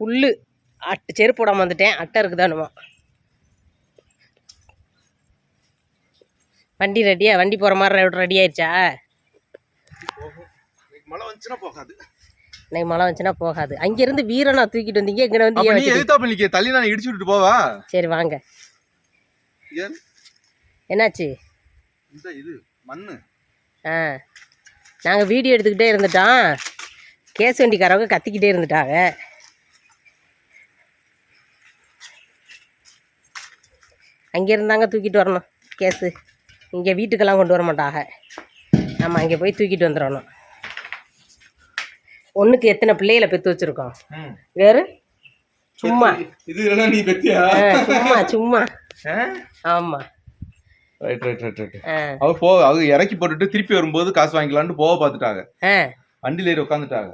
புல்லு. அட்டு செருப்பு போடாம வந்துட்டேன். அட்டை இருக்குதானுமா. வண்டி ரெடியா வண்டி போகிற மாதிரி ரெடி ஆயிடுச்சா மழை வந்துச்சுன்னா போகாது. இன்னைக்கு மழை வந்துச்சுன்னா போகாது. அங்கேருந்து வீரனா தூக்கிட்டு வந்தீங்க இங்கே வந்து நீ எதிர்த்தாப்புல நிக்க தள்ளி நான் இடிச்சு விட்டு போவா? சரி வாங்க. என்னாச்சு? இந்த இது மண்ணு. ஆ. நாங்கள் வீடியோ எடுத்துக்கிட்டே இருந்துட்டோம். கேஸ் வண்டிக்காரவங்க கத்திக்கிட்டே இருந்துட்டாங்க. அங்கே இருந்தாங்க தூக்கிட்டு வரணும். கேஸு. இங்கே வீட்டுக்கெல்லாம் கொண்டு வர மாட்டாங்க. ஆமாம் அங்கே போய் தூக்கிட்டு வந்துடணும். ஒன்றுக்கு எத்தனை பிள்ளைகளை பெற்று வச்சுருக்கோம்? வேறு? சும்மா. இது நீ பெத்தியா? சும்மா சும்மா. ஆமாம் ரைட் ரைட் ரைட் ரைட் அவ போ அவங்க இறக்கி போட்டுட்டு திருப்பி வரும்போது காசு வாங்கிக்கலாம்னு போக பார்த்துட்டாங்க. வண்டியில ஏறி உட்காந்துட்டாங்க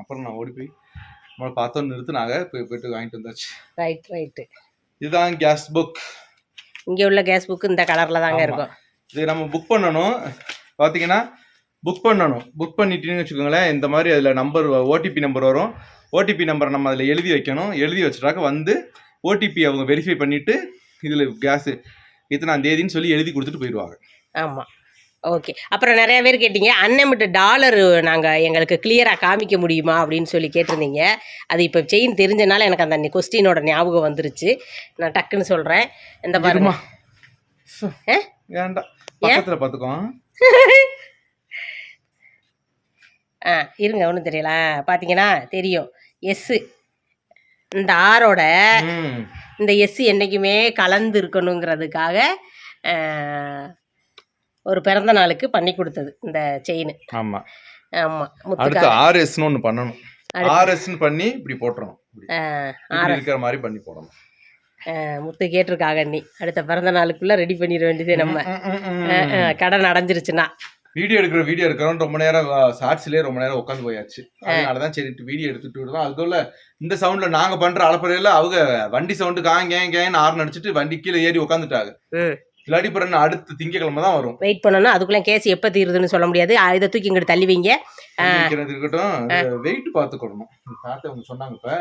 அப்புறம் நான் ஓடி போய் நம்மளை பார்த்தோன்னு நிறுத்துனாங்க. போய் போயிட்டு வாங்கிட்டு வந்தாச்சு. ரைட் ரைட்டு இதுதான் கேஸ் புக் இங்கே உள்ள கேஸ் புக்கு இந்த கலரில் தாங்க இருக்கும். இது நம்ம புக் பண்ணணும். பார்த்தீங்கன்னா புக் பண்ணணும். புக் பண்ணிட்டீங்கன்னு வச்சுக்கோங்களேன் இந்த மாதிரி அதில் நம்பர் ஓடிபி நம்பர் வரும். ஓடிபி நம்பரை நம்ம அதில் எழுதி வைக்கணும். எழுதி வச்சுட்டாக்க வந்து ஓடிபி அவங்க வெரிஃபை பண்ணிவிட்டு இதில் கேஸு இத்தனாம் தேதின்னு சொல்லி எழுதி கொடுத்துட்டு போயிடுவாங்க. ஆமாம் ஓகே. அப்புறம் நிறைய பேர் கேட்டீங்க அன்லிமிட்டட் டாலர் நாங்கள் எங்களுக்கு கிளியராக காமிக்க முடியுமா? அப்படின்னு சொல்லி கேட்டிருந்தீங்க. அது இப்போ செயின் தெரிஞ்சனால எனக்கு அந்த கொஸ்டினோட ஞாபகம் வந்துருச்சு. நான் டக்குன்னு சொல்கிறேன் இந்த? வேண்டாம் பக்கத்தில் பார்த்துக்கோ ஆ இருங்க ஒன்றும் தெரியல. பார்த்தீங்கன்னா தெரியும். எஸ்ஸு இந்த ஆரோட இந்த எஸ் என்றைக்குமே கலந்து இருக்கணுங்கிறதுக்காக ஒரு பிறந்த நாளுக்கு பண்ணி கொடுத்தது இந்த செயின் ஆமாம் ஆமாம் அடுத்து ஆர்எஸ்னு ஒன்று பண்ணணும். ஆர்எஸ்னு பண்ணி இப்படி போட்டுறணும். இருக்கிற மாதிரி பண்ணி போடணும். முத்து கேட்டிருக்காங்க நீ அடுத்த பிறந்த நாளுக்குள்ள ரெடி பண்ணிட வேண்டியது நம்ம. கடன் அடைஞ்சிருச்சுன்னா. வீடியோ எடுக்கிற வீடியோ எடுக்கிறோம் ரொம்ப நேரம் ஷார்ட்ஸ்லயே ரொம்ப நேரம் உட்காந்து போயாச்சு. அதனாலதான் சரி வீடியோ எடுத்துட்டு விடுறோம் அதுக்குள்ள இந்த சவுண்ட்ல நாங்க பண்ற அலப்பறையில அவங்க வண்டி சவுண்டு காங்க கேங்கன்னு ஆறு அடிச்சிட்டு வண்டி கீழே ஏறி உட்காந்துட்டாங்க. ம் இல்லாட்டி பிறகு அடுத்த திங்கக்கிழமை தான் வரும். வெயிட் பண்ணணும் அதுக்குள்ளே கேஸ் எப்போ தீருதுன்னு சொல்ல முடியாது. இதை தூக்கி இங்கிட்டு தள்ளி வைங்க வைக்கிறது இருக்கட்டும். வெயிட் பாத்துக்கணும் தாத்தா அவங்க சொன்னாங்க இப்ப.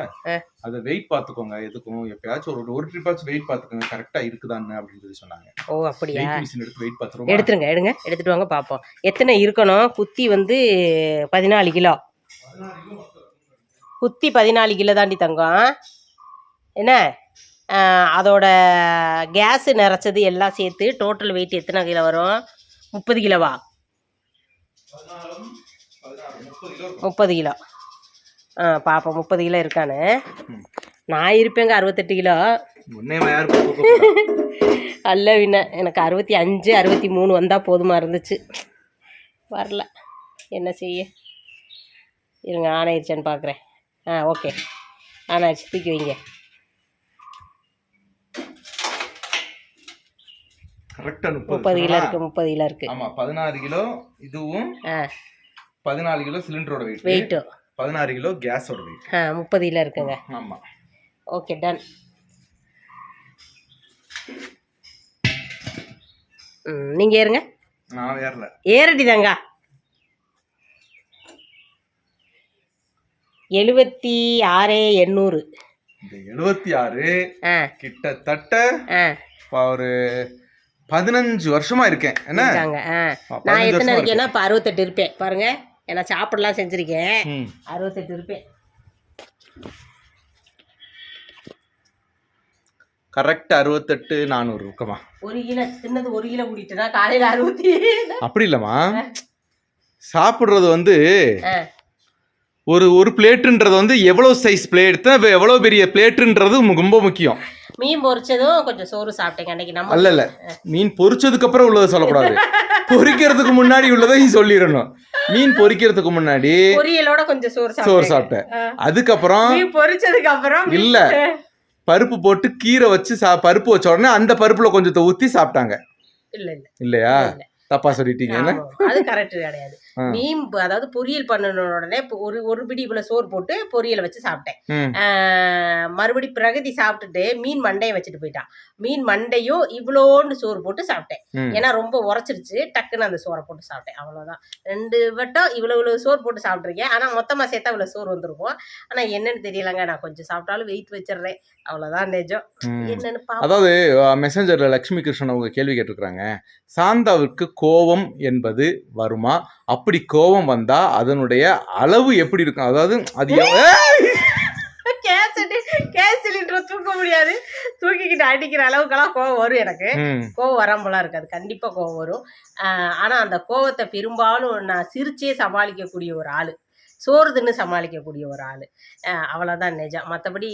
அதை வெயிட் பாத்துக்கோங்க எதுக்கும்? எப்பயாச்சும் ஒரு ஒரு ட்ரிப்பாச்சும் வெயிட் பாத்துக்கோங்க கரெக்டா இருக்குதான்னு அப்படின்னு சொல்லி சொன்னாங்க. ஓ அப்படியா? எடுத்து வெயிட் பாத்துருவோம் எடுத்துருங்க எடுங்க. எடுத்துட்டு வாங்க பார்ப்போம் எத்தனை இருக்கணும்? குத்தி வந்து பதினாலு கிலோ. குத்தி பதினாலு கிலோ தாண்டி தங்கம். என்ன? அதோட கேஸு நிறைச்சது எல்லாம் சேர்த்து டோட்டல் வெயிட் எத்தனை கிலோ வரும்? முப்பது கிலோவா? முப்பது கிலோ. ஆ பார்ப்போம் முப்பது கிலோ இருக்கான்னு நான் இருப்பேங்க அறுபத்தெட்டு கிலோ? அல்ல வின எனக்கு அறுபத்தி அஞ்சு அறுபத்தி மூணு வந்தால் போதுமா இருந்துச்சு. வரல. என்ன செய்ய? இருங்க ஆன் ஆயிடுச்சான்னு பார்க்குறேன் ஆ ஓகே ஆன் ஆயிடுச்சு தூக்கி வைங்க. கரெக்டா முப்பது கிலோ இருக்குது முப்பது கிலோ இருக்குது ஆமா பதினாறு கிலோ இதுவும் ஆ. பதினாலு கிலோ சிலிண்டரோட வெயிட் வெயிட்டு பதினாறு கிலோ கேஸோட வெயிட் ஆ முப்பது கிலோ இருக்குங்க. ஆமா. ஓகே டன் ம் நீங்கள் ஏறுங்க. நான் வேறல ஏறடி தாங்க எழுபத்தி ஆறு எண்ணூறு. இந்த எழுபத்தி ஆறு ஆ. கிட்டத்தட்ட ஒரு பதினஞ்சு வருஷமா இருக்கேன். என்ன? நான் எத்தனை இருக்கேன்னா இப்போ அறுபத்தெட்டு இருப்பேன். பாருங்க. ஏன்னா சாப்பிடலாம் செஞ்சுருக்கேன். அறுபத்தெட்டு இருப்பேன். கரெக்ட் அறுபத்தெட்டு நானூறு இருக்குமா? ஒரு கிலோ சின்னது ஒரு கிலோ கூட்டிட்டுனா காலையில் அறுபத்தி அப்படி இல்லைம்மா. சாப்பிட்றது வந்து ஒரு ஒரு பிளேட்டுன்றது வந்து எவ்வளோ சைஸ் பிளேட் தான் எவ்வளோ பெரிய பிளேட்டுன்றது ரொம்ப முக்கியம். மீன் பொரிச்சதும் கொஞ்சம் சோறு சாப்பிட்டேங்க அன்னைக்கு நம்ம அல்ல இல்ல மீன் பொரிச்சதுக்கு அப்புறம் உள்ளதை சொல்லக்கூடாது. பொரிக்கிறதுக்கு முன்னாடி உள்ளதை நீ சொல்லிடணும். மீன் பொரிக்கிறதுக்கு முன்னாடி பொரியலோட கொஞ்சம் சோறு சோறு சாப்பிட்டேன். அதுக்கப்புறம் பொரிச்சதுக்கு அப்புறம் இல்ல. பருப்பு போட்டு கீரை வச்சு சா பருப்பு வச்ச உடனே அந்த பருப்புல கொஞ்சத்தை ஊத்தி சாப்பிட்டாங்க. இல்ல இல்ல. இல்லையா? இல்ல. தப்பா சொல்லிட்டீங்க அது கரெக்ட் கிடையாது. ப- அதாவது பொரியல் பண்ணின உடனே ஒரு ஒரு பிடி இவ்வளவு சோறு போட்டு பொரியலை வச்சு சாப்பிட்டேன். மறுபடி பிரகதி சாப்பிட்டுட்டு மீன் மண்டையை வச்சுட்டு போயிட்டான். மீன் மண்டையும் இவ்வளோண்டு சோறு போட்டு சாப்பிட்டேன். ஏன்னா ரொம்ப உரைச்சிருச்சு டக்குன்னு அந்த சோறை போட்டு சாப்பிட்டேன். அவ்வளவுதான். ரெண்டு வட்டம் இவ்வளவு இவ்வளவு சோறு போட்டு சாப்பிட்ருக்கேன் ஆனா மொத்தமா சேர்த்தா இவ்வளவு சோறு வந்திருக்கும் ஆனா என்னன்னு தெரியலங்க. நான் கொஞ்சம் சாப்பிட்டாலும் வெயிட் வச்சிடுறேன். அவ்வளவுதான் நிஜம். என்னன்னு. அதாவது மெசஞ்சர்ல லக்ஷ்மி கிருஷ்ணன் அவங்க கேள்வி கேட்டிருக்கிறாங்க. சாந்தாவிற்கு கோபம் என்பது வருமா? அப்படி கோபம் வந்தா அதனுடைய அளவு எப்படி இருக்கும்? அதாவது அது கேஸ் கேஸ் சிலிண்டர் தூக்க முடியாது. தூக்கிக்கிட்டு அடிக்கிற அளவுக்கெல்லாம் கோவம் வரும் எனக்கு. கோவம் வராமலாம் இருக்காது. கண்டிப்பா கோவம் வரும். ஆஹ் ஆனா அந்த கோவத்தை பெரும்பாலும் நான் சிரிச்சே சமாளிக்கக்கூடிய ஒரு ஆளு. சோறு தின்னு சமாளிக்கக்கூடிய ஒரு ஆளு அவ்வளோதான் அவ்வளவுதான் நிஜம். மற்றபடி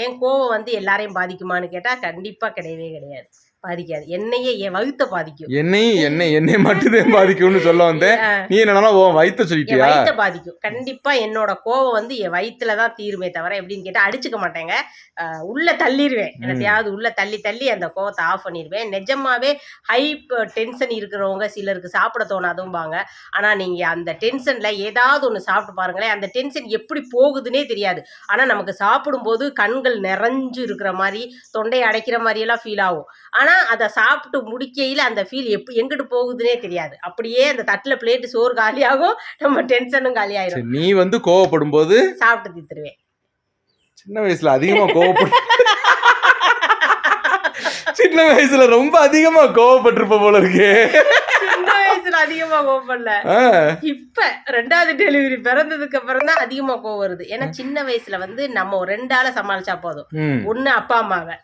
ஏன் கோவம் வந்து எல்லாரையும் பாதிக்குமான்னு கேட்டா கண்டிப்பா கிடையவே கிடையாது. பாதிக்காது. என்னையே என் வகுத்த பாதிக்கும். என்னையும் என்னை என்னை மட்டும்தான் பாதிக்கும்னு சொல்ல வந்தேன். நீ என்னன்னா உன் சொல்லிட்டியா? வயித்தை பாதிக்கும். கண்டிப்பா என்னோட கோவம் வந்து என் வயித்துல தான் தீருமே தவிர எப்படின்னு கேட்டா அடிச்சுக்க மாட்டேங்க. உள்ள தள்ளிடுவேன். எனத்தையாவது உள்ள தள்ளி தள்ளி அந்த கோவத்தை ஆஃப் பண்ணிடுவேன் நிஜமாவே ஹை டென்ஷன் இருக்கிறவங்க சிலருக்கு சாப்பிட தோணாதும்பாங்க. ஆனா நீங்க அந்த டென்ஷன்ல ஏதாவது ஒன்று சாப்பிட்டு பாருங்களேன். அந்த டென்ஷன் எப்படி போகுதுன்னே தெரியாது. ஆனா நமக்கு சாப்பிடும்போது கண்கள் நிறைஞ்சு இருக்கிற மாதிரி தொண்டையை அடைக்கிற மாதிரி எல்லாம் ஃபீல் ஆகும். ஆனா அதை சாப்பிட்டு முடிக்கையில அந்த ஃபீல் எப்படி எங்கிட்டு போகுதுன்னே தெரியாது. அப்படியே அந்த தட்டுல பிளேட்டு சோறு காலியாகும் நம்ம டென்ஷனும் காலியாயிரும். நீ வந்து கோவப்படும் போது சாப்பிட்டு தீத்துருவேன் சின்ன வயசுல அதிகமா கோவப்படு சின்ன வயசுல ரொம்ப அதிகமா கோவப்பட்டிருப்ப போல இருக்கு. வயசுல அதிகமா கோவம் பண்ணல இப்ப ரெண்டாவது டெலிவரி பிறந்ததுக்கு அப்புறம் தான் அதிகமா கோவம் வருது. ஏன்னா சின்ன வயசுல வந்து நம்ம ஒரு ரெண்டு ஆளை சமாளிச்சா போதும். ஒண்ணு அப்பா அம்மாவை.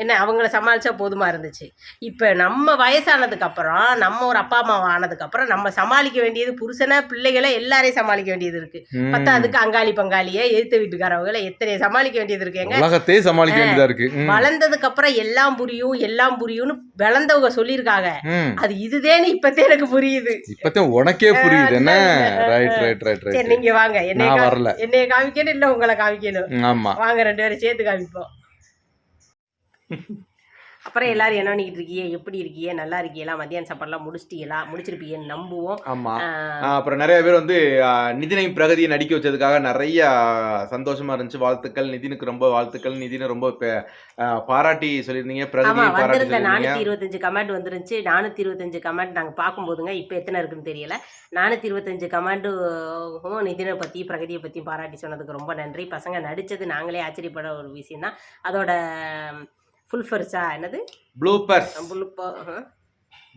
என்ன அவங்கள சமாளிச்சா போதுமா இருந்துச்சு. இப்ப நம்ம வயசானதுக்கு அப்புறம் நம்ம ஒரு அப்பா அம்மா ஆனதுக்கு அப்புறம் நம்ம சமாளிக்க வேண்டியது புருஷனை பிள்ளைகளை எல்லாரையும் சமாளிக்க வேண்டியது இருக்கு. ம். பத்தாவதுக்கு அங்காளி பங்காளிய எழுத்த வீட்டுக்காரவங்களை எத்தனை சமாளிக்க வேண்டியது இருக்குங்க உலகத்தையே சமாளிக்க வேண்டியதா இருக்கு. வளர்ந்ததுக்கு அப்புறம் எல்லாம் புரியும் எல்லாம் புரியும்னு விளந்தவங்க சொல்லியிருக்காங்க. அது இதுதேன்னு இப்பத்தே எனக்கு புரியுது. இப்பதான் உனக்கே புரியுது. என்ன? ரைட் ரைட் ரைட் ரைட் நீங்க வாங்க. என்னைய வரல. என்னைய காமிக்கணும் இல்ல உங்களை காமிக்கணும். ஆமா. வாங்க ரெண்டு பேரும் சேர்த்து காமிப்போம். அப்புறம் எல்லாரும் என்ன பண்ணிக்கிட்டு இருக்கீங்க எப்படி இருக்கீங்க நல்லா இருக்கீங்களா மத்தியான சாப்பாடுலாம் முடிச்சிட்டீங்களா முடிச்சிருப்பீங்கன்னு நம்புவோம். ஆமா. அப்புறம் நிறைய பேர் வந்து நிதினை பிரகதியை நடிக்க வச்சதுக்காக நிறைய சந்தோஷமா இருந்துச்சு. வாழ்த்துக்கள். நிதினுக்கு ரொம்ப வாழ்த்துக்கள். நிதினை ரொம்ப பாராட்டி சொல்லியிருந்தீங்க. பாராட்டி வந்திருந்த இருபத்தஞ்சு கமெண்ட் வந்துருந்துச்சு. நானூத்தி இருபத்தஞ்சு கமெண்ட் நாங்க பார்க்கும்போதுங்க இப்போ எத்தனை இருக்குன்னு தெரியல. நானூத்தி இருபத்தஞ்சு கமெண்டும் நிதினை பத்தி பிரகதியை பத்தி பாராட்டி சொன்னதுக்கு ரொம்ப நன்றி. பசங்க நடிச்சது நாங்களே ஆச்சரியப்பட ஒரு விஷயம் தான் அதோட ஃபுல் ஃபர்ஸா என்னது ப்ளூபர்ஸ் புல்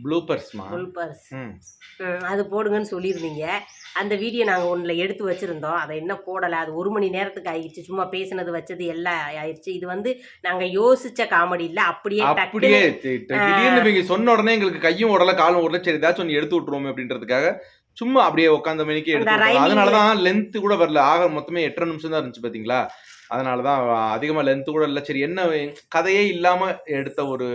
ப்ளூபர்ஸ்மா பர்ஸ் ம். ம், அது போடுங்கன்னு சொல்லியிருந்தீங்க. அந்த வீடியோ நாங்கள் ஒன்றில் எடுத்து வச்சுருந்தோம். அதை என்ன போடலை? அது ஒரு மணி நேரத்துக்கு ஆயிடுச்சு. சும்மா பேசுனது வச்சது எல்லாம் ஆயிடுச்சு. இது வந்து நாங்கள் யோசிச்ச காமெடி இல்லை. அப்படியே அப்படியே டக்குனு தி- தி- திடீர்னு நீங்க சொன்ன உடனே எங்களுக்கு கையும் உடல காலும் உடல சரி ஏதாச்சும் ஒன்று எடுத்து விட்டுருவோம் அப்படின்றதுக்காக சும்மா அப்படியே உட்காந்த மணிக்கு எடுத்து அந்த விட்டோம். rhyming- அதனாலதான் லென்த் கூட வரல. ஆக மொத்தமே எட்டரை நிமிஷம் தான் இருந்துச்சு பாத்தீங்களா அதனாலதான் அதிகமா லென்த் கூட இல்ல. சரி என்ன கதையே இல்லாம எடுத்த ஒரு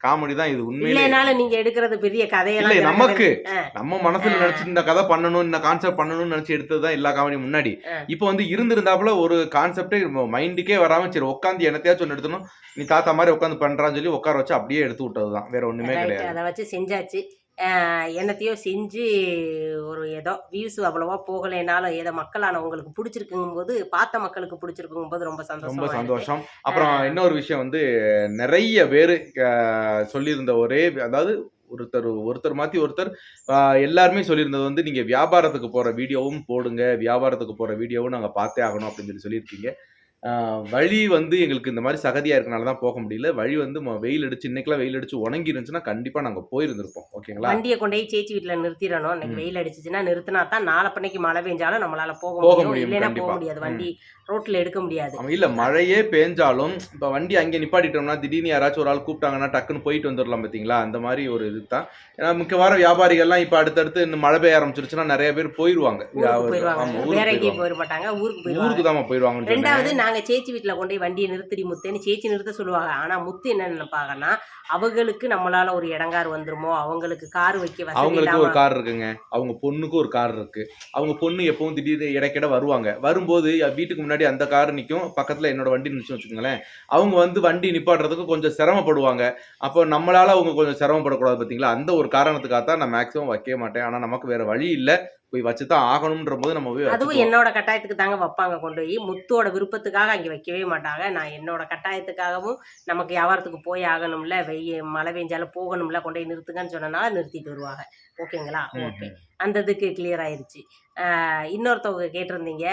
காமெடி தான் இது உண்மையிலே. இல்லைனாலும் நீங்கள் எடுக்கிறது பெரிய இல்ல கதையெல்லாம் நமக்கு. நம்ம மனசுல. நினைச்சு இந்த கதை பண்ணணும் இந்த கான்செப்ட் பண்ணணும்னு நினைச்சு எடுத்ததுதான் எல்லா காமெடி முன்னாடி. இப்போ வந்து இருந்திருந்தாப்புல ஒரு கான்செப்டே மைண்டுக்கே வராம சரி உட்காந்து என்னத்தையாச்சும் ஒன்று எடுத்தணும் நீ தாத்தா மாதிரி உட்காந்து பண்றான்னு சொல்லி உட்கார வச்சு அப்படியே எடுத்து விட்டதுதான். வேற ஒண்ணுமே கிடையாது. அதை வச்சு செஞ்சாச்சு. என்னத்தையோ செஞ்சு ஒரு ஏதோ வியூஸ் அவ்வளவா போகலைனாலும் ஏதோ மக்களான உங்களுக்கு பிடிச்சிருக்குங்கும் போது பார்த்த மக்களுக்கு பிடிச்சிருக்குங்கும் போது ரொம்ப ரொம்ப சந்தோஷம். சந்தோஷம் அப்புறம் இன்னொரு விஷயம் வந்து நிறைய பேர் சொல்லியிருந்த ஒரே அதாவது ஒருத்தர் ஒருத்தர் மாத்தி ஒருத்தர் எல்லாருமே சொல்லியிருந்தது வந்து நீங்க வியாபாரத்துக்கு போற வீடியோவும் போடுங்க வியாபாரத்துக்கு போற வீடியோவும் நாங்க பார்த்தே ஆகணும் அப்படின்னு சொல்லி சொல்லியிருக்கீங்க. வழி வந்து எங்களுக்கு இந்த மாதிரி சகதியா இருக்கனால தான் போக முடியல. வழி வந்து வெயில் அடிச்சு இன்னைக்கெல்லாம் வெயில் அடிச்சு உணங்கி இருந்துச்சுன்னா கண்டிப்பா நாங்க போயிருந்திருப்போம். ஓகேங்களா? வண்டியை கொண்டு போய் சேச்சி வீட்டுல நிறுத்திடணும். இன்னைக்கு. வெயில் அடிச்சுச்சுன்னா நிறுத்தினா தான் நாளப்பன்னைக்கு மழை பெஞ்சாலும் நம்மளால போக போக முடியும். இல்லைன்னா போக. முடியாது. வண்டி ரோட்ல எடுக்க முடியாது. இல்ல மழையே பேஞ்சாலும் இப்ப வண்டி அங்கே நிப்பாட்டிட்டோம்னா திடீர்னு யாராச்சும் ஒரு ஆள் கூப்பிட்டாங்கன்னா டக்குன்னு போயிட்டு வந்துடலாம் பாத்தீங்களா? அந்த மாதிரி ஒரு இதுதான். ஏன்னா மிக்க வார வியாபாரிகள்லாம் இப்ப அடுத்தடுத்து இன்னும் மழை பெய்ய ஆரம்பிச்சிருச்சுன்னா நிறைய பேர் போயிருவாங்க. வேற எங்கேயும் போயிருவாங்க. போயிட மாட்டாங்க. ஊருக்கு ஊருக்கு தான் போயிருவாங்க ரெண்டாவது நாங்க சேச்சி வீட்டுல கொண்டு போய் வண்டியை நிறுத்தடி முத்தேன்னு சேச்சி நிறுத்த சொல்லுவாங்க. ஆனா முத்து என்ன நினைப்பாங்கன்னா அவங்களுக்கு நம்மளால ஒரு இடங்கார் வந்துருமோ? அவங்களுக்கு கார் வைக்க அவங்களுக்கு ஒரு கார் இருக்குங்க. அவங்க பொண்ணுக்கு ஒரு கார் இருக்கு. அவங்க பொண்ணு எப்பவும் திடீர்னு இடைக்கிட வருவாங்க. வரும்போது வீட்டுக்கு முன்னாடி அந்த கார் நிற்கும் பக்கத்துல என்னோட வண்டி நிற்கும் வச்சுக்கோங்களேன். அவங்க வந்து வண்டி நிப்பாட்டுறதுக்கு கொஞ்சம் சிரமப்படுவாங்க. அப்போ நம்மளால அவங்க கொஞ்சம் சிரமப்படக்கூடாது பார்த்தீங்களா அந்த ஒரு காரணத்துக்காக தான் நான் மேக்ஸிமம் வைக்கவே மாட்டேன். ஆனால் நமக்கு வேற வழி இல்லை. போய் வச்சு தான் ஆகணுன்ற போது நம்ம போய் அதுவும். என்னோட கட்டாயத்துக்கு தாங்க வைப்பாங்க கொண்டு போய். முத்தோட விருப்பத்துக்காக அங்கே வைக்கவே மாட்டாங்க. நான் என்னோட கட்டாயத்துக்காகவும் நமக்கு வியாபாரத்துக்கு போய் ஆகணும்ல. வெய்ய மழை பெஞ்சாலும் போகணும்ல. கொண்டு போய் நிறுத்துங்கன்னு சொன்னனால நிறுத்திட்டு வருவாங்க. ஓகேங்களா? ஓகே. அந்த இதுக்கு கிளியர் ஆயிடுச்சு இன்னொருத்தவங்க கேட்டிருந்தீங்க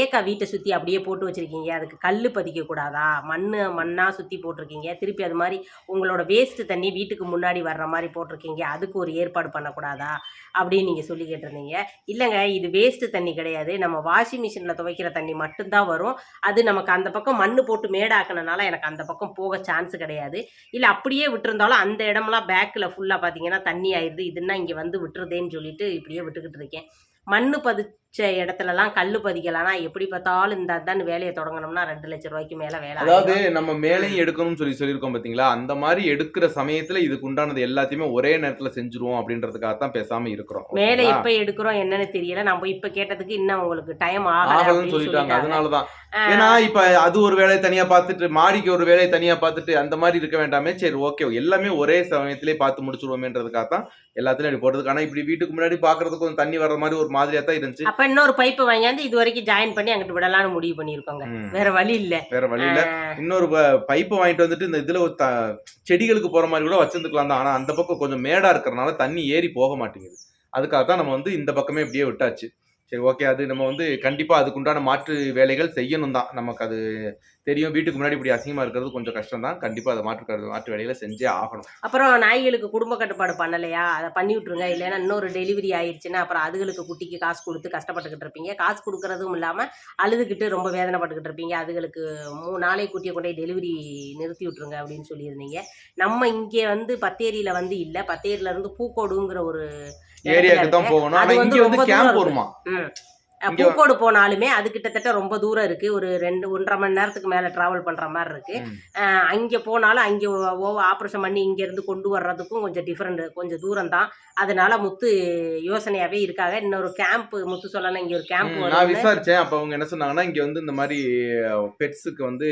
ஏக்கா வீட்டை சுற்றி அப்படியே போட்டு வச்சுருக்கீங்க அதுக்கு கல் பதிக்கக்கூடாதா மண் மண்ணாக சுற்றி போட்டிருக்கீங்க திருப்பி அது மாதிரி உங்களோட வேஸ்ட்டு தண்ணி வீட்டுக்கு முன்னாடி வர்ற மாதிரி போட்டிருக்கீங்க அதுக்கு ஒரு ஏற்பாடு பண்ணக்கூடாதா? அப்படின்னு நீங்கள் சொல்லி கேட்டிருந்தீங்க. இல்லைங்க இது வேஸ்ட்டு தண்ணி கிடையாது. நம்ம வாஷிங் மிஷினில் துவைக்கிற தண்ணி மட்டும்தான் வரும். அது நமக்கு அந்த பக்கம் மண் போட்டு மேடாக்குனனால எனக்கு அந்த பக்கம் போக சான்ஸ் கிடையாது. இல்லை அப்படியே விட்டுருந்தாலும் அந்த இடம்லாம் பேக்கில் ஃபுல்லாக பார்த்தீங்கன்னா தண்ணி ஆயிடுது. இதுன்னா இங்கே வந்து விட்டுருதேன்னு சொல்லிட்டு இப்படியே விட்டுக்கிட்டு இருக்கேன். மண் பதிச்ச இடத்துலலாம் கல் பதிக்கலாம்னா எப்படி பார்த்தாலும் இந்த அதான் வேலையை தொடங்கணும்னா ரெண்டு லட்சம் ரூபாய்க்கு மேலே வேலை அதாவது. நம்ம மேலையும் எடுக்கணும்னு சொல்லி சொல்லியிருக்கோம் பாத்தீங்களா அந்த மாதிரி எடுக்கிற சமயத்துல இதுக்கு உண்டானது எல்லாத்தையுமே ஒரே நேரத்துல செஞ்சுருவோம் அப்படின்றதுக்காக தான் பேசாம இருக்கிறோம். மேலே? எப்போ எடுக்கிறோம் என்னன்னு தெரியல. நம்ம இப்போ கேட்டதுக்கு இன்னும் உங்களுக்கு டைம் ஆகலை ஆகலன்னு சொல்லிட்டாங்க. அதனாலதான். ஆஹ் ஏன்னா இப்ப அது ஒரு வேலையை தனியா பார்த்துட்டு மாடிக்கு ஒரு வேலையை தனியா பார்த்துட்டு அந்த மாதிரி இருக்க வேண்டாமே. சரி ஓகே எல்லாமே ஒரே சமயத்திலே பார்த்து முடிச்சிருவோமேன்றதுக்காக தான் எல்லாத்துலயும் அப்படி போடுறதுக்கு. ஆனா இப்படி வீட்டுக்கு முன்னாடி பாக்குறதுக்கு கொஞ்சம் தண்ணி வர்ற மாதிரி ஒரு மாதிரியா தான் இருந்துச்சு. அப்ப இன்னொரு பைப்பு வாங்கியாந்து இது வரைக்கும் ஜாயின் பண்ணி அங்கிட்டு விடலாம்னு முடிவு பண்ணியிருக்கோங்க. ம். வேற வழி இல்ல. வேற வழியில ஆஹ். இன்னொரு பைப்பை வாங்கிட்டு வந்துட்டு இந்த இதுல ஒரு செடிகளுக்கு போற மாதிரி கூட வச்சிருந்துக்கலாம் தான். ஆனா அந்த பக்கம் கொஞ்சம் மேடா இருக்கறனால தண்ணி ஏறி போக மாட்டேங்குது. அதுக்காக தான் நம்ம வந்து இந்த பக்கமே இப்படியே விட்டாச்சு. சரி ஓகே அது நம்ம வந்து கண்டிப்பாக அதுக்குண்டான மாற்று வேலைகள் செய்யணும் தான் நமக்கு அது தெரியும். வீட்டுக்கு முன்னாடி இப்படி அசிங்கமாக இருக்கிறது கொஞ்சம் கஷ்டம் தான் கண்டிப்பாக அதை மாற்று மாற்று வேலைகளை செஞ்சே ஆகணும். அப்புறம் நாய்களுக்கு குடும்ப கட்டுப்பாடு பண்ணலையா? அதை பண்ணி விட்டுருங்க. இல்லைன்னா இன்னொரு டெலிவரி ஆயிடுச்சுன்னா அப்புறம் அதுகளுக்கு குட்டிக்கு காசு கொடுத்து கஷ்டப்பட்டுக்கிட்டு இருப்பீங்க. காசு கொடுக்கறதும் இல்லாமல் அழுதுகிட்டு ரொம்ப வேதனைப்பட்டுக்கிட்டு இருப்பீங்க. அதுகளுக்கு மூணு நாளை குட்டியை கொண்டே டெலிவரி நிறுத்தி விட்ருங்க அப்படின்னு சொல்லியிருந்தீங்க. நம்ம இங்கே வந்து பத்தேரியில் வந்து இல்லை. பத்தேரியிலேருந்து பூக்கோடுங்கிற ஒரு ஏரியாவுக்கு தான். போகணும் ஆனா இங்க வந்து கேம்ப். வருமா பூக்கோடு போனாலுமே அது கிட்டத்தட்ட ரொம்ப தூரம் இருக்கு. ஒரு ரெண்டு ஒன்றரை மணி நேரத்துக்கு மேல டிராவல் பண்ற மாதிரி இருக்கு. அங்க போனாலும் அங்க ஆப்ரேஷன் பண்ணி இங்க இருந்து கொண்டு வர்றதுக்கும் கொஞ்சம் டிஃப்ரெண்ட் கொஞ்சம் தூரம் தான். அதனால முத்து யோசனையாவே இருக்காங்க. இன்னொரு கேம்ப் முத்து சொல்லணும் இங்க ஒரு கேம்ப் நான் விசாரிச்சேன். அப்ப அவங்க என்ன சொன்னாங்கன்னா இங்க வந்து இந்த மாதிரி பெட்ஸுக்கு வந்து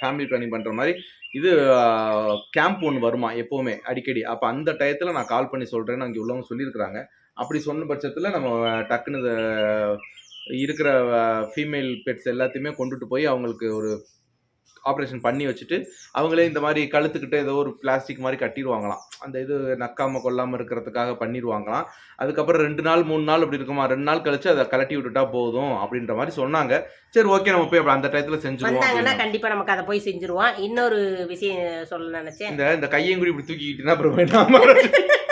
ஃபேமிலி பிளானிங் பண்ற மாதிரி இது கேம்ப் ஒன்று வருமா எப்பவுமே? அடிக்கடி. அப்ப அந்த டயத்துல நான் கால் பண்ணி சொல்றேன்னு அங்கே உள்ளவங்க சொல்லியிருக்கிறாங்க. அப்படி சொன்ன பட்சத்துல நம்ம டக்குன்னு இருக்கிற ஃபீமேல் பெட்ஸ் எல்லாத்தையுமே கொண்டுட்டு போய் அவங்களுக்கு ஒரு ஆப்ரேஷன் பண்ணி வச்சுட்டு அவங்களே இந்த மாதிரி கழுத்துக்கிட்ட ஏதோ ஒரு பிளாஸ்டிக் மாதிரி கட்டிடுவாங்களாம். அந்த இது நக்காம கொல்லாம இருக்கிறதுக்காக பண்ணிடுவாங்களாம். அதுக்கப்புறம் ரெண்டு நாள் மூணு நாள் அப்படி இருக்குமா? ரெண்டு நாள் கழிச்சு அதை கலட்டி விட்டுட்டா போதும் அப்படின்ற மாதிரி சொன்னாங்க. சரி ஓகே நம்ம போய் அப்ப அந்த டயத்துல செஞ்சுருவோம் வந்தாங்கன்னா அப்படின்னா. கண்டிப்பா நமக்கு அதை போய் செஞ்சுருவோம் இன்னொரு விஷயம் சொல்ல நினைச்சேன். இந்த இந்த கையையும் கூட இப்படி தூக்கிக்கிட்டீங்கன்னா அப்புறம்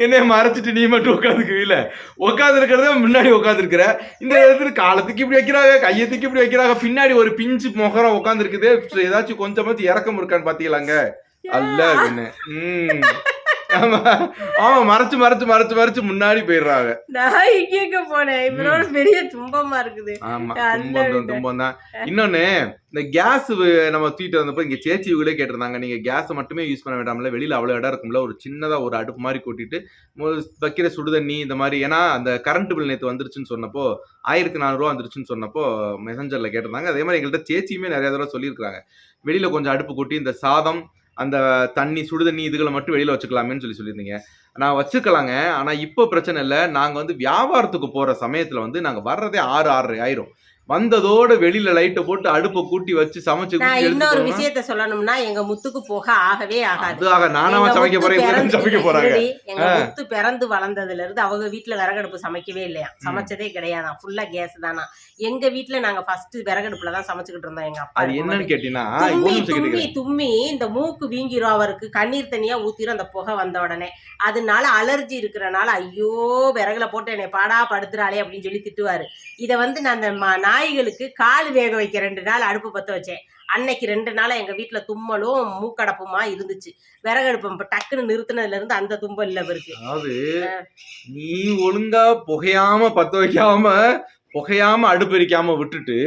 என்னைய மறைச்சிட்டு நீ மட்டும் உட்காந்துக்குவீல உட்காந்துருக்கிறத முன்னாடி உட்காந்துருக்கிற இந்த இடத்துல காலத்துக்கு இப்படி வைக்கிறாங்க கையத்துக்கு இப்படி வைக்கிறாங்க. பின்னாடி ஒரு பிஞ்சு முகரம் உட்காந்துருக்குது ஏதாச்சும் கொஞ்சமாச்சும் இறக்கம் இருக்கான்னு பாத்தீங்களாங்க? அல்ல அப்படின்னு ம். ஆமா. மறைச்சு மறைச்சு மறைச்சு மறைச்சு முன்னாடி போயிடுறாங்க. நான் இங்க போனேன். இவரோட பெரிய துன்பமா இருக்குது. ஆமா துன்பம் தான், விட. துன்பம் தான். இன்னொன்னு இந்த கேஸ் நம்ம தூக்கிட்டு வந்தப்போ இங்க சேச்சி இவங்களே கேட்டிருந்தாங்க நீங்க கேஸை மட்டுமே யூஸ் பண்ண வேண்டாம்ல வெளியில அவ்வளவு இடம் இருக்கும்ல ஒரு சின்னதா ஒரு அடுப்பு மாதிரி கூட்டிட்டு வைக்கிற சுடுதண்ணி இந்த மாதிரி. ஏன்னா அந்த கரண்ட் பில் நேற்று வந்துருச்சுன்னு சொன்னப்போ ஆயிரத்தி நானூறுரூவா வந்துருச்சுன்னு சொன்னப்போ மெசஞ்சர்ல கேட்டிருந்தாங்க. அதே மாதிரி எங்கள்கிட்ட சேச்சியுமே நிறைய தடவை சொல்லியிருக்காங்க வெளியில கொஞ்சம் அடுப்பு கூட்டி இந்த சாதம் அந்த தண்ணி சுடுதண்ணி இதுகளை மட்டும் வெளியில் வச்சுக்கலாமேன்னு சொல்லி சொல்லியிருந்தீங்க. நான் வச்சுக்கலாங்க. ஆனால் இப்போ பிரச்சனை இல்லை. நாங்கள் வந்து வியாபாரத்துக்கு போகிற சமயத்தில் வந்து நாங்கள் வர்றதே ஆறு ஆறரை ஆயிரும். வந்ததோட வெளியில லைட்டை போட்டு அடுப்பை கூட்டி வச்சு சமைச்சு நான் இன்னொரு விஷயத்த சொல்லணும்னா எங்க முத்துக்கு போக ஆகவே ஆகாது. அதுக்காக நானாவா சமைக்க போறேன் சமைக்க போறாங்க. எங்க. முத்து பிறந்து வளர்ந்ததுல இருந்து அவங்க வீட்டுல விறகடுப்பு சமைக்கவே இல்லையா? சமைச்சதே கிடையாதான். ஃபுல்லா கேஸ் தானா. எங்க வீட்டுல நாங்க ஃபர்ஸ்ட் விறகடுப்புல தான் சமைச்சுக்கிட்டு இருந்தோம் எங்க அப்பா அது. என்னன்னு கேட்டீங்கன்னா தும்மி தும்மி இந்த மூக்கு வீங்கிரும் அவருக்கு. கண்ணீர் தண்ணியா ஊத்திரும் அந்த புகை வந்த உடனே. அதனால அலர்ஜி இருக்கிறனால ஐயோ விறகுல போட்டு என்னை பாடா படுத்துறாளே அப்படின்னு சொல்லி திட்டுவாரு. இதை வந்து நான் ம- நாய்களுக்கு கால் வேக வைக்க ரெண்டு நாள் அடுப்பு பத்த வச்சேன். அன்னைக்கு ரெண்டு நாளா எங்க வீட்டுல தும்மலும் மூக்கடப்புமா இருந்துச்சு. விறகடுப்பு டக்குன்னு நிறுத்தினதுல இருந்து அந்த தும்பல் இல்ல இருக்கு அதாவது நீ ஒழுங்கா புகையாம பத்த வைக்காம புகையாம அடுப்பு எரிக்காம விட்டுட்டு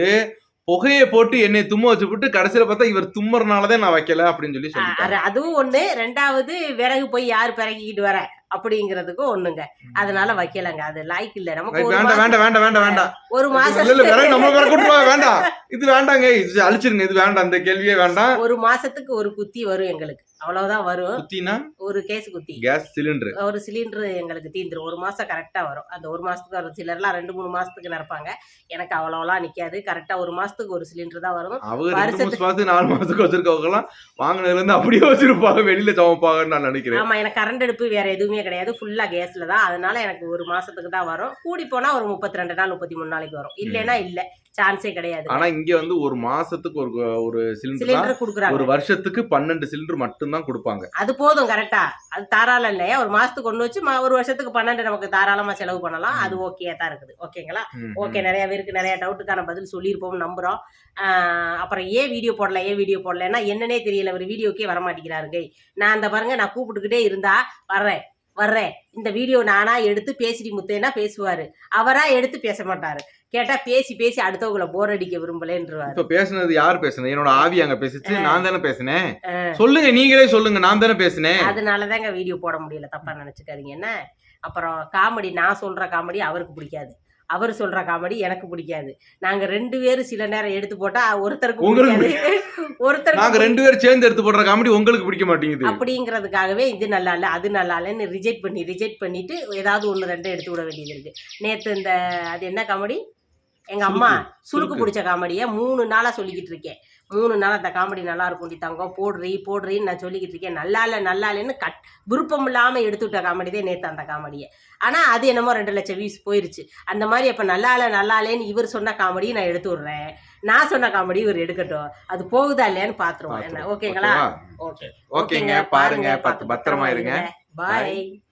புகையை போட்டு என்னை தும்ம வச்சு விட்டு கடைசியில பார்த்தா இவர் தும்மறனாலதான் நான் வைக்கல அப்படின்னு சொல்லி அதுவும் ஒண்ணு. ரெண்டாவது விறகு போய் யார் பிறக்கிக்கிட்டு வர? அப்படிங்கிறதுக்கும் ஒண்ணுங்க. அதனால வைக்கலங்க. அது லாய்க்கு இல்ல. நமக்கு வேண்டாம் மாசம்- வேண்டாம் வேண்டாம் வேண்டாம் வேண்டாம். ஒரு இல்ல இல்ல வேற நம்ம வேற மாசம் கூட்டு வேண்டாம். இது வேண்டாங்க இது அழிச்சிருங்க இது வேண்டாம் அந்த கேள்வியே வேண்டாம். ஒரு மாசத்துக்கு ஒரு குத்தி வரும் எங்களுக்கு. அவ்வளவுதான் வரும். குத்தினா? ஒரு கேஸ் குத்தி. Gas cylinder. ஒரு சிலிண்டர் எங்களுக்கு தீந்துரும். ஒரு மாசம் கரெக்டா வரும். அந்த ஒரு மாசத்துக்கு ஒரு சிலர்லாம் ரெண்டு மூணு மாசத்துக்கு நிரப்பாங்க. எனக்கு அவ்வளோலாம் நிக்காது. கரெக்டா ஒரு மாசத்துக்கு ஒரு சிலிண்டர் தான் வரும். அவங்க வருஷத்துக்கு- நாலு மாசத்துக்கு வச்சிருக்கவங்க எல்லாம் வாங்கினதுல இருந்து அப்படியே வச்சிருப்பாங்க. வெளியில சமைப்பாங்கன்னு நான் நினைக்கிறேன். ஆமா எனக்கு கரண்ட் அடுப்பு வேற எதுவுமே கிடையாது. ஃபுல்லா கேஸ்ல தான். அதனால எனக்கு ஒரு மாசத்துக்கு தான் வரும். கூடி போனா ஒரு முப்பத்தி ரெண்டு நாள் முப்பத்தி மூணு நாளைக்கு வரும். இல்லைன்னா இல்ல. சான்ஸே கிடையாது. ஆனா இங்க வந்து ஒரு மாசத்துக்கு ஒரு ஒரு சிலிண்டர் குடுக்குறாங்க. ஒரு வருஷத்துக்கு பன்னெண்டு சிலிண்டர் மட்டும் தான் கொடுப்பாங்க. அது போதும் கரெக்டா அது தாராளம் இல்லையா? ஒரு மாசத்துக்கு ஒண்ணு வச்சு ஒரு வருஷத்துக்கு பன்னெண்டு நமக்கு தாராளமா செலவு பண்ணலாம். அது ஓகே தான் இருக்குது. ஓகேங்களா ஓகே. நிறைய பேருக்கு நிறைய டவுட்டுக்கான பதில் சொல்லியிருப்போம் நம்புறோம். அப்புறம் ஏன் வீடியோ போடல ஏன் வீடியோ போடலன்னா என்னன்னே தெரியல. ஒரு வீடியோக்கே வர மாட்டேங்கிறாருங்க நான் அந்த பாருங்க நான் கூப்பிட்டுக்கிட்டே இருந்தா வர்றேன். வர்றேன். இந்த வீடியோ நானா எடுத்து பேசிடி முத்தேன்னா பேசுவாரு. அவரா எடுத்து பேச மாட்டாரு. கேட்டா பேசி பேசி அடுத்தவங்களை போர் அடிக்க விரும்பலன்றுவாரு. இப்ப பேசுனது யார் பேசுனது? என்னோட ஆவி அங்க பேசிச்சு. நான் தானே பேசினேன். சொல்லுங்க நீங்களே சொல்லுங்க. நான் தானே பேசினேன். அதனாலதாங்க வீடியோ போட முடியல. தப்பா நினைச்சுக்காதீங்க. என்ன? அப்புறம் காமெடி நான் சொல்ற காமெடி அவருக்கு பிடிக்காது. அவர் சொல்ற காமெடி எனக்கு பிடிக்காது. நாங்க ரெண்டு பேரும் சில நேரம் எடுத்து போட்டா ஒருத்தருக்கு உங்களுக்கு பிடிக்காது. நாங்க ரெண்டு பேரும் சேர்ந்து எடுத்து போடுற காமெடி உங்களுக்கு பிடிக்க மாட்டேங்குது. அப்படிங்கிறதுக்காகவே இது நல்லா இல்ல அது நல்லா இல்லைன்னு ரிஜெக்ட் பண்ணி ரிஜெக்ட் பண்ணிட்டு ஏதாவது ஒண்ணு ரெண்டு எடுத்து விட வேண்டியது இருக்கு. நேத்து இந்த அது என்ன காமெடி? எங்க அம்மா சுருக்கு. பிடிச்ச காமெடியை மூணு நாளா சொல்லிக்கிட்டு இருக்கேன். மூணு நாள் அந்த காமெடி நல்லா இருக்கும்டி தங்கம். போடுறி போடுறின்னு நான் சொல்லிக்கிட்டு இருக்கேன். நல்லா இல்ல நல்லா இல்லைன்னு கட் விருப்பம் இல்லாம எடுத்து விட்ட காமெடி தான் நேத்து அந்த காமெடியை ஆனா அது என்னமோ ரெண்டு லட்சம் வியூஸ் போயிருச்சு. அந்த மாதிரி அப்ப நல்லா இல்ல நல்லா இல்லைன்னு இவர் சொன்ன காமெடியை நான் எடுத்து விடுறேன். நான் சொன்ன காமெடி இவர் எடுக்கட்டும். அது போகுதா இல்லையான்னு பாத்துருவோம். என்ன? ஓகேங்களா? ஓகே ஓகேங்க. பாருங்க. பத்து பத்திரமா இருங்க. பாய்.